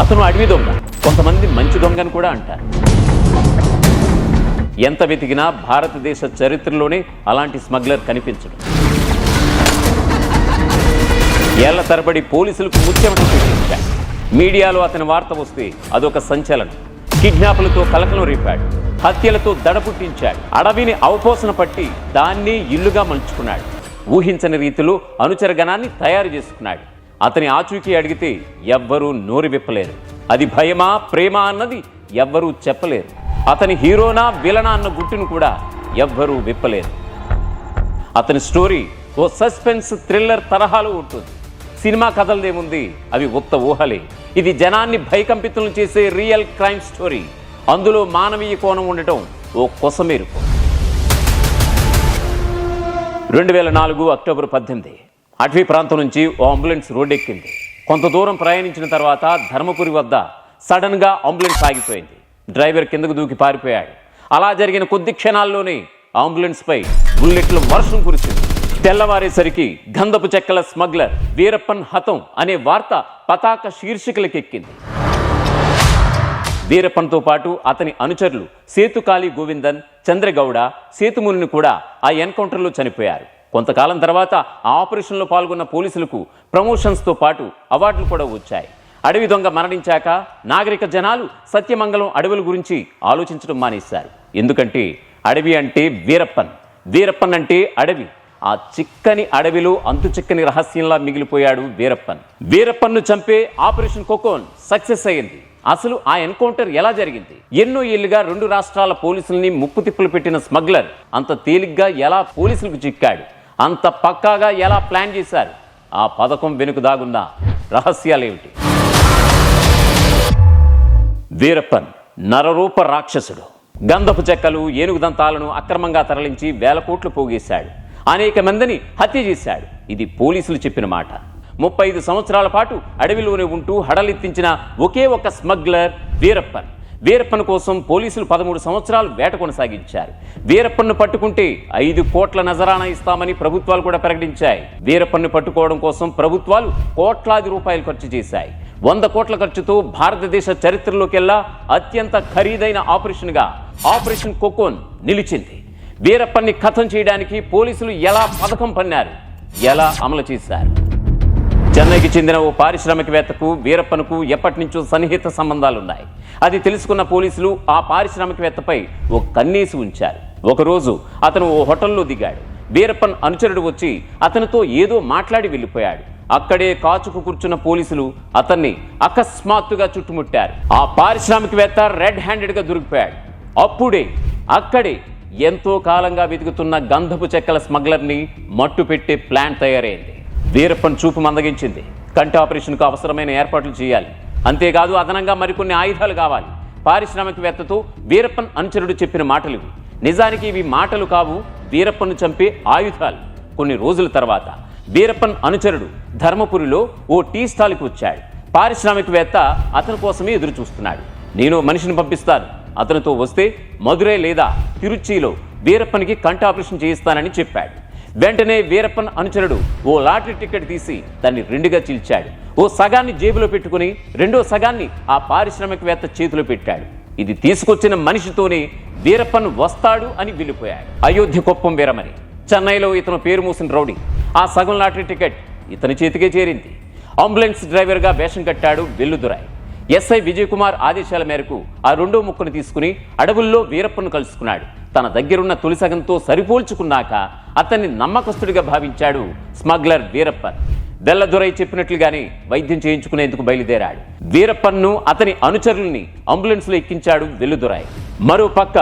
అతను అడవి దొంగ కొంతమంది మంచి దొంగని కూడా అంటారు. ఎంత వెతికినా భారతదేశ చరిత్రలోనే అలాంటి స్మగ్లర్ కనిపించడు. ఏళ్ళ తరబడి పోలీసులకు ముత్యమట చూపించాడు. మీడియాలో అతని వార్త వస్తే అదొక సంచలనం. కిడ్నాపులతో కలకలం రేపాడు. హత్యలతో దడ పుట్టించాడు. అడవిని అవపోసన పట్టి దాన్ని ఇల్లుగా మలుచుకున్నాడు. ఊహించని రీతిలో అనుచరగణాన్ని తయారు చేసుకున్నాడు. అతని ఆచూకీ అడిగితే ఎవ్వరూ నోరు విప్పలేరు. అది భయమా ప్రేమ అన్నది ఎవ్వరూ చెప్పలేరు. అతని హీరోనా విలనా అన్న గుట్టును కూడా ఎవ్వరూ విప్పలేరు. అతని స్టోరీ ఓ సస్పెన్స్ థ్రిల్లర్ తరహాలో ఉంటుంది. సినిమా కథలదేముంది అవి ఉత్త ఊహలే. ఇది జనాన్ని భయకంపితులను చేసే రియల్ క్రైమ్ స్టోరీ. అందులో మానవీయ కోణం ఉండటం ఓ కొసమేరుపు రెండు వేల నాలుగు అక్టోబర్ పద్దెనిమిది. అటవీ ప్రాంతం నుంచి ఓ అంబులెన్స్ రోడ్డెక్కింది. కొంత దూరం ప్రయాణించిన తర్వాత ధర్మపురి వద్ద సడన్గా అంబులెన్స్ ఆగిపోయింది. డ్రైవర్ కిందకు దూకి పారిపోయాడు. అలా జరిగిన కొద్ది క్షణాల్లోనే అంబులెన్స్పై బుల్లెట్ల వర్షం కురిసింది. తెల్లవారేసరికి గంధపు చెక్కల స్మగ్లర్ వీరప్పన్ హతం అనే వార్త పతాక శీర్షికలకెక్కింది. వీరప్పన్తో పాటు అతని అనుచరులు సేతుకాళి గోవిందన్ చంద్రగౌడ సేతుమునిని కూడా ఆ ఎన్కౌంటర్లో చనిపోయారు. కొంతకాలం తర్వాత ఆ ఆపరేషన్లో పాల్గొన్న పోలీసులకు ప్రమోషన్స్తో పాటు అవార్డులు కూడా వచ్చాయి. అడవి దొంగ మరణించాక నాగరిక జనాలు సత్యమంగళం అడవుల గురించి ఆలోచించడం మానేశారు. ఎందుకంటే అడవి అంటే వీరప్పన్. వీరప్పన్ అంటే అడవి. ఆ చిక్కని అడవిలో అంతు చిక్కని రహస్యంలా మిగిలిపోయాడు వీరప్పన్. వీరప్పన్ను చంపే ఆపరేషన్ కోకోన్ సక్సెస్ అయ్యింది అసలు ఆ ఎన్కౌంటర్ ఎలా జరిగింది? ఎన్నో ఏళ్ళుగా రెండు రాష్ట్రాల పోలీసుల్ని ముప్పు తిప్పులు పెట్టిన స్మగ్లర్ అంత తేలిగ్గా ఎలా పోలీసులకు చిక్కాడు? అంత పక్కాగా ఎలా ప్లాన్ చేశారు? ఆ పథకం వెనుక దాగున్న రహస్యాలేమిటి? వీరప్పన్ నరరూప రాక్షసుడు. గంధపు చెక్కలు ఏనుగు దంతాలను అక్రమంగా తరలించి వేల కోట్లు పోగేశాడు. అనేక మందిని హత్య చేశాడు. ఇది పోలీసులు చెప్పిన మాట. ముప్పై ఐదు సంవత్సరాల పాటు అడవిలోనే ఉంటూ హడలెత్తించిన ఒకే ఒక స్మగ్లర్ వీరప్పన్. వీరప్పన్ కోసం పోలీసులు పదమూడు సంవత్సరాలు వేట కొనసాగించారు. వీరప్పన్ను పట్టుకుంటే ఐదు కోట్ల నజరానా ఇస్తామని ప్రభుత్వాలు కూడా ప్రకటించాయి. వీరప్పన్ను పట్టుకోవడం కోసం ప్రభుత్వాలు కోట్లాది రూపాయలు ఖర్చు చేశాయి. వంద కోట్ల ఖర్చుతో భారతదేశ చరిత్రలోకెల్లా అత్యంత ఖరీదైన ఆపరేషన్గా ఆపరేషన్ కొకోన్ నిలిచింది. వీరప్పన్ని ఖతం చేయడానికి పోలీసులు ఎలా పథకం పన్నారు? ఎలా అమలు చేశారు? చెన్నైకి చెందిన ఓ పారిశ్రామికవేత్తకు వీరప్పనుకు ఎప్పటి నుంచో సన్నిహిత సంబంధాలున్నాయి. అది తెలుసుకున్న పోలీసులు ఆ పారిశ్రామికవేత్తపై ఓ కన్నేసి ఉంచారు. ఒకరోజు అతను ఓ హోటల్లో దిగాడు. వీరప్పన్ అనుచరుడు వచ్చి అతనితో ఏదో మాట్లాడి వెళ్ళిపోయాడు. అక్కడే కాచుకు కూర్చున్న పోలీసులు అతన్ని అకస్మాత్తుగా చుట్టుముట్టారు. ఆ పారిశ్రామికవేత్త రెడ్ హ్యాండెడ్గా దొరికిపోయాడు. అప్పుడే అక్కడే ఎంతో కాలంగా వెతుకుతున్న గంధపు చెక్కల స్మగ్లర్ని మట్టు పెట్టే ప్లాన్ తయారైంది. వీరప్పన్ చూపు మందగించింది. కంటి ఆపరేషన్కు అవసరమైన ఏర్పాట్లు చేయాలి. అంతేకాదు అదనంగా మరికొన్ని ఆయుధాలు కావాలి. పారిశ్రామికవేత్తతో వీరప్పన్ అనుచరుడు చెప్పిన మాటలు ఇవి. నిజానికి ఇవి మాటలు కావు వీరప్పను చంపే ఆయుధాలు. కొన్ని రోజుల తర్వాత వీరప్పన్ అనుచరుడు ధర్మపురిలో ఓ టీ స్టాల్కి వచ్చాడు. పారిశ్రామికవేత్త అతని కోసమే ఎదురు చూస్తున్నాడు నేను మనిషిని పంపిస్తాను. అతనితో వస్తే మధురై లేదా తిరుచిలో వీరప్పనికి కంట ఆపరేషన్ చేయిస్తానని చెప్పాడు. వెంటనే వీరప్పన్ అనుచరుడు ఓ లాటరీ టికెట్ తీసి దాన్ని రెండుగా చీల్చాడు. ఓ సగాన్ని జేబులో పెట్టుకుని రెండో సగాన్ని ఆ పారిశ్రామికవేత్త చేతిలో పెట్టాడు. ఇది తీసుకొచ్చిన మనిషితోనే వీరప్పన్ వస్తాడు అని వెళ్ళిపోయాడు. అయోధ్య కుప్పం వీరమని చెన్నైలో ఇతను పేరు మూసిన రౌడీ. ఆ సగం లాటరీ టికెట్ ఇతని చేతికే చేరింది. అంబులెన్స్ డ్రైవర్గా వేషం కట్టాడు వెల్లుదురాయ్. ఎస్ఐ విజయ్ కుమార్ ఆదేశాల మేరకు ఆ రెండో ముక్కను తీసుకుని అడవుల్లో వీరప్పను కలుసుకున్నాడు. తన దగ్గరున్న తొలి సగంతో సరిపోల్చుకున్నాక అతన్ని నమ్మకస్తుడిగా భావించాడు స్మగ్లర్ వీరప్పన్. బెల్లదురై చెప్పినట్లుగానే వైద్యం చేయించుకునేందుకు బయలుదేరాడు. వీరప్పన్ను అతని అనుచరుల్ని అంబులెన్స్లో ఎక్కించాడు వెల్లుదురాయ్. మరో పక్క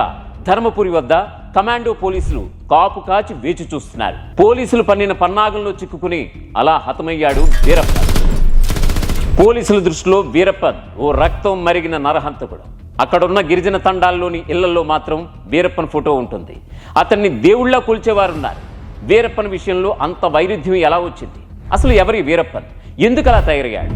ధర్మపురి వద్ద కమాండో పోలీసులు కాపు కాచి వేచి చూస్తున్నారు. పోలీసులు పన్నిన పన్నాగంలో చిక్కుకుని అలా హతమయ్యాడు వీరప్పన్. పోలీసుల దృష్టిలో వీరప్పన్ ఓ రక్తం మరిగిన నరహంతకుడు. అక్కడున్న గిరిజన తండాల్లోని ఇళ్ళలో మాత్రం వీరప్పన్ ఫోటో ఉంటుంది. అతన్ని దేవుళ్ళ కొలిచేవారున్నారు. వీరప్పన్ విషయంలో అంత వైరుధ్యం ఎలా వచ్చింది? అసలు ఎవరి వీరప్పన్? ఎందుకు అలా తయారయ్యాడు?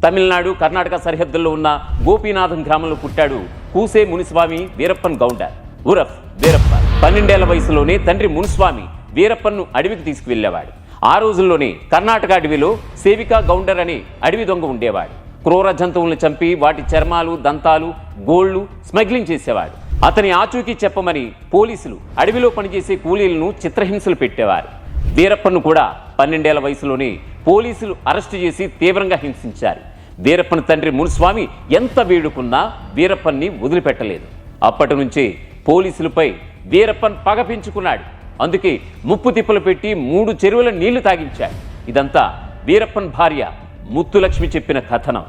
తమిళనాడు కర్ణాటక సరిహద్దుల్లో ఉన్న గోపీనాథం గ్రామంలో పుట్టాడు కూసే మునిస్వామి వీరప్పన్ గౌండర్ ఉరఫ్ వీరప్పన్. పన్నెండేళ్ళ వయసులోనే తండ్రి మునిస్వామి వీరప్పన్ను అడవికి తీసుకువెళ్ళేవాడు. ఆ రోజుల్లోనే కర్ణాటక అడవిలో సేవికా గౌండర్ అనే అడవి దొంగ ఉండేవాడు. క్రూర జంతువులను చంపి వాటి చర్మాలు దంతాలు గోళ్ళు స్మగ్లింగ్ చేసేవాడు. అతని ఆచూకీ చెప్పమని పోలీసులు అడవిలో పనిచేసే కూలీలను చిత్రహింసలు పెట్టేవారు. వీరప్పను కూడా పన్నెండేళ్ళ వయసులోనే పోలీసులు అరెస్టు చేసి తీవ్రంగా హింసించారు. వీరప్పన్ తండ్రి మునుస్వామి ఎంత వేడుకున్నా వీరప్పన్ని వదిలిపెట్టలేదు. అప్పటి నుంచి పోలీసులపై వీరప్పన్ పగ పెంచుకున్నాడు. అందుకే ముప్పు తిప్పలు పెట్టి మూడు చెరువుల నీళ్ళు తాగించాడు. ఇదంతా వీరప్పన్ భార్య ముత్తులక్ష్మి చెప్పిన కథనం.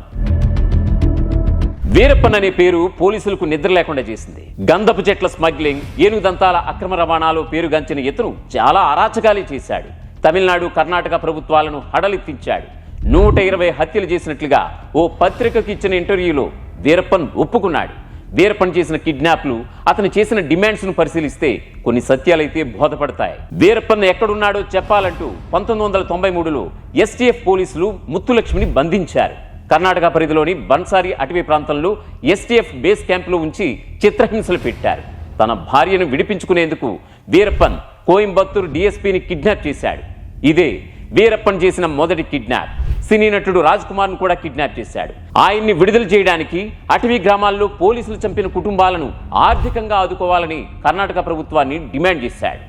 వీరప్పన్ అనే పేరు పోలీసులకు నిద్ర లేకుండా చేసింది. గంధపు చెట్ల స్మగ్లింగ్ ఏనుగు దంతాల అక్రమ రవాణాలో పేరుగంచిన ఇతను చాలా అరాచకాలే చేశాడు. తమిళనాడు కర్ణాటక ప్రభుత్వాలను హడలెత్తించాడు. నూట ఇరవై హత్యలు చేసినట్లుగా ఓ పత్రికకు ఇచ్చిన ఇంటర్వ్యూలో వీరప్పన్ ఒప్పుకున్నాడు. వీరప్పన్ చేసిన కిడ్నాప్లు అతను చేసిన డిమాండ్స్ను పరిశీలిస్తే కొన్ని సత్యాలైతే బోధపడతాయి. వీరప్పన్ ఎక్కడున్నాడో చెప్పాలంటూ పంతొమ్మిది వందల తొంభై మూడులో ఎస్టీఎఫ్ పోలీసులు ముత్తులక్ష్మిని బంధించారు. కర్ణాటక పరిధిలోని బన్సారి అటవీ ప్రాంతంలో ఎస్టీఎఫ్ బేస్ క్యాంపులో ఉంచి చిత్రహింసలు పెట్టారు. తన భార్యను విడిపించుకునేందుకు వీరప్పన్ కోయంబత్తూరు డీఎస్పీని కిడ్నాప్ చేశాడు. ఇదే వీరప్పన్ చేసిన మొదటి కిడ్నాప్. సినీ నటుడు రాజ్ కుమార్ను కూడా కిడ్నాప్ చేశాడు. ఆయన్ని విడుదల చేయడానికి అటవీ గ్రామాల్లో పోలీసులు చంపిన కుటుంబాలను ఆర్థికంగా ఆదుకోవాలని కర్ణాటక ప్రభుత్వాన్ని డిమాండ్ చేశాడు.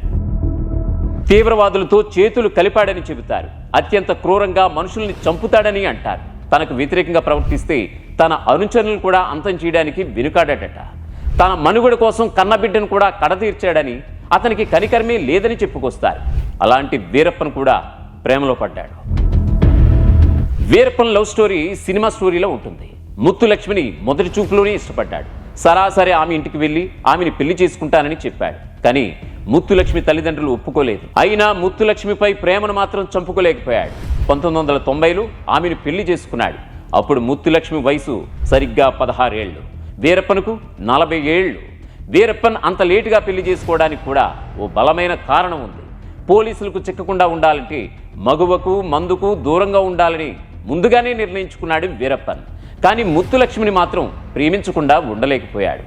తీవ్రవాదులతో చేతులు కలిపాడని చెబుతారు. అత్యంత క్రూరంగా మనుషుల్ని చంపుతాడని అంటారు. తనకు వ్యతిరేకంగా ప్రవర్తిస్తే తన అనుచరులను కూడా అంతం చేయడానికి వెనుకాడట తన మనుగడ కోసం కన్నబిడ్డను కూడా కడతీర్చాడని అతనికి కనికరమే లేదని చెప్పుకొస్తారు. అలాంటి వీరప్పన్ కూడా ప్రేమలో పడ్డాడు. వీరప్పన్ లవ్ స్టోరీ సినిమా స్టోరీలో ఉంటుంది. ముత్తు లక్ష్మిని మొదటి చూపులోనే ఇష్టపడ్డాడు. సరాసరి ఆమె ఇంటికి వెళ్ళి ఆమెని పెళ్ళి చేసుకుంటానని చెప్పాడు. కానీ ముత్తులక్ష్మి తల్లిదండ్రులు ఒప్పుకోలేదు. అయినా ముత్తులక్ష్మిపై ప్రేమను మాత్రం చంపుకోలేకపోయాడు. పంతొమ్మిది వందల తొంభైలో ఆమెను పెళ్ళి చేసుకున్నాడు. అప్పుడు ముత్తులక్ష్మి వయసు సరిగ్గా పదహారేళ్ళు. వీరప్పనుకు నలభై ఏళ్ళు వీరప్పన్ అంత లేటుగా పెళ్ళి చేసుకోవడానికి కూడా ఓ బలమైన కారణం ఉంది. పోలీసులకు చిక్కకుండా ఉండాలంటే మగువకు మందుకు దూరంగా ఉండాలని ముందుగానే నిర్ణయించుకున్నాడు వీరప్పన్. కానీ ముత్తులక్ష్మిని మాత్రం ప్రేమించకుండా ఉండలేకపోయాడు.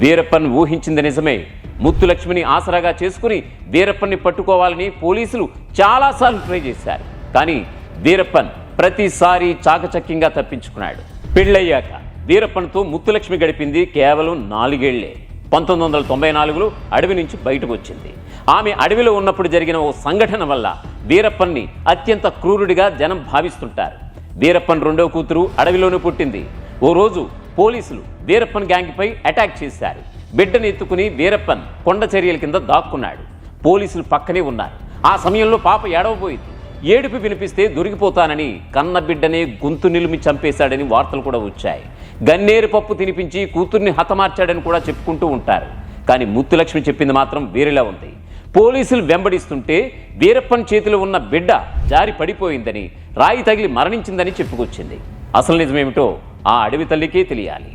వీరప్పన్ ఊహించింది నిజమే. ముత్తులక్ష్మిని ఆసరాగా చేసుకుని వీరప్పన్ని పట్టుకోవాలని పోలీసులు చాలాసార్లు ట్రై చేశారు. కానీ వీరప్పన్ ప్రతిసారి చాకచక్యంగా తప్పించుకున్నాడు. పెళ్ళయ్యాక వీరప్పన్తో ముత్తులక్ష్మి గడిపింది కేవలం నాలుగేళ్ళే. పంతొమ్మిది వందల తొంభై నాలుగులో అడవి నుంచి బయటకు వచ్చింది ఆమె అడవిలో ఉన్నప్పుడు జరిగిన ఓ సంఘటన వల్ల వీరప్పన్ని అత్యంత క్రూరుడిగా జనం భావిస్తుంటారు. వీరప్పన్ రెండో కూతురు అడవిలోనే పుట్టింది. ఓ రోజు పోలీసులు వీరప్పన్ గ్యాంగ్పై అటాక్ చేశారు. బిడ్డను ఎత్తుకుని వీరప్పన్ కొండ చర్యల కింద దాక్కున్నాడు. పోలీసులు పక్కనే ఉన్నారు. ఆ సమయంలో పాప ఏడవబోయింది. ఏడుపు వినిపిస్తే దొరికిపోతానని కన్న బిడ్డనే గొంతు నిలిమి చంపేశాడని వార్తలు కూడా వచ్చాయి. గన్నేరు పప్పు తినిపించి కూతుర్ని హతమార్చాడని కూడా చెప్పుకుంటూ ఉంటారు. కానీ ముత్తులక్ష్మి చెప్పింది మాత్రం వేరేలా ఉంది. పోలీసులు వెంబడిస్తుంటే వీరప్పన్ చేతిలో ఉన్న బిడ్డ జారి పడిపోయిందని రాయి తగిలి మరణించిందని చెప్పుకొచ్చింది. అసలు నిజమేమిటో ఆ అడవి తల్లికే తెలియాలి.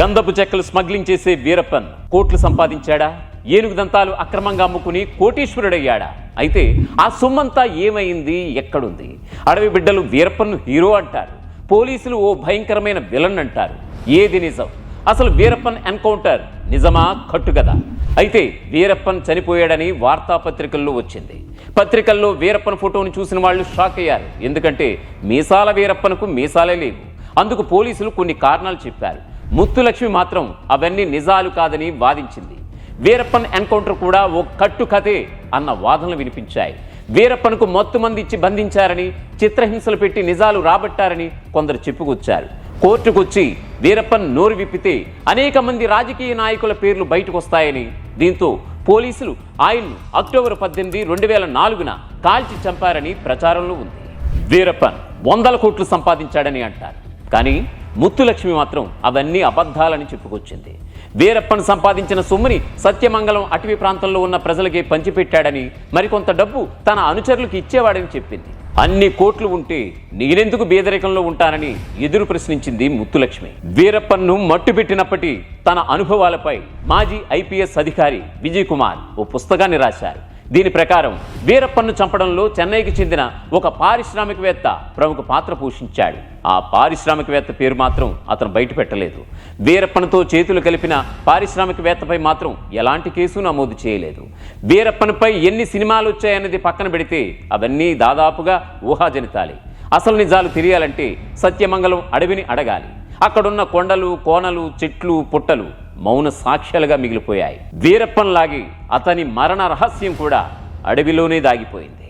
గంధపు చెక్కలు స్మగ్లింగ్ చేసే వీరప్పన్ కోట్లు సంపాదించాడా? ఏనుగు దంతాలు అక్రమంగా అమ్ముకుని కోటీశ్వరుడయ్యాడా? అయితే ఆ సొమ్మంతా ఏమైంది? ఎక్కడుంది? అడవి బిడ్డలు వీరప్పన్ను హీరో అంటారు. పోలీసులు ఓ భయంకరమైన విలన్ అంటారు. ఏది నిజం? అసలు వీరప్పన్ ఎన్కౌంటర్ నిజమా? కట్టుగదా అయితే వీరప్పన్ చనిపోయాడని వార్తాపత్రికల్లో వచ్చింది. పత్రికల్లో వీరప్పన్ ఫోటోను చూసిన వాళ్ళు షాక్ అయ్యారు. ఎందుకంటే మీసాల వీరప్పన్కు మీసాలే లేవు. అందుకు పోలీసులు కొన్ని కారణాలు చెప్పారు. ముత్తులక్ష్మి మాత్రం అవన్నీ నిజాలు కాదని వాదించింది. వీరప్పన్ ఎన్కౌంటర్ కూడా ఓ కట్టు కథే అన్న వాదనలు వినిపించాయి. వీరప్పన్కు మొత్తు మంది ఇచ్చి బంధించారని చిత్రహింసలు పెట్టి నిజాలు రాబట్టారని కొందరు చెప్పుకొచ్చారు. కోర్టుకొచ్చి వీరప్పన్ నోరు విప్పితే అనేక మంది రాజకీయ నాయకుల పేర్లు బయటకు వస్తాయని దీంతో పోలీసులు ఆయన్ను అక్టోబర్ పద్దెనిమిది రెండు వేల నాలుగున కాల్చి చంపారని ప్రచారంలో ఉంది. వీరప్పన్ వందల కోట్లు సంపాదించాడని అంటారు. కానీ ముత్తులక్ష్మి మాత్రం అవన్నీ అబద్ధాలని చెప్పుకొచ్చింది. వీరప్పన్ సంపాదించిన సొమ్ముని సత్యమంగళం అటవీ ప్రాంతంలో ఉన్న ప్రజలకే పంచిపెట్టాడని మరికొంత డబ్బు తన అనుచరులకు ఇచ్చేవాడని చెప్పింది. అన్ని కోట్లు ఉంటే నేనెందుకు బీదరికంలో ఉంటానని ఎదురు ప్రశ్నించింది ముత్తులక్ష్మి. వీరప్పన్ను మట్టుపెట్టినప్పటి తన అనుభవాలపై మాజీ ఐపీఎస్ అధికారి విజయ్ కుమార్ ఓ పుస్తకాన్ని రాశారు. దీని ప్రకారం వీరప్పన్ను చంపడంలో చెన్నైకి చెందిన ఒక పారిశ్రామికవేత్త ప్రముఖ పాత్ర పోషించాడు. ఆ పారిశ్రామికవేత్త పేరు మాత్రం అతను బయట పెట్టలేదు. చేతులు కలిపిన పారిశ్రామికవేత్తపై మాత్రం ఎలాంటి కేసు నమోదు చేయలేదు. వీరప్పన్పై ఎన్ని సినిమాలు వచ్చాయన్నది పక్కన పెడితే అవన్నీ దాదాపుగా ఊహాజనితాలే. అసలు నిజాలు తెలియాలంటే సత్యమంగళం అడవిని అడగాలి. అక్కడున్న కొండలు కోనలు చెట్లు పుట్టలు మౌన సాక్ష్యాలుగా మిగిలిపోయాయి. వీరప్పన్ లాగి అతని మరణ రహస్యం కూడా అడవిలోనే దాగిపోయింది.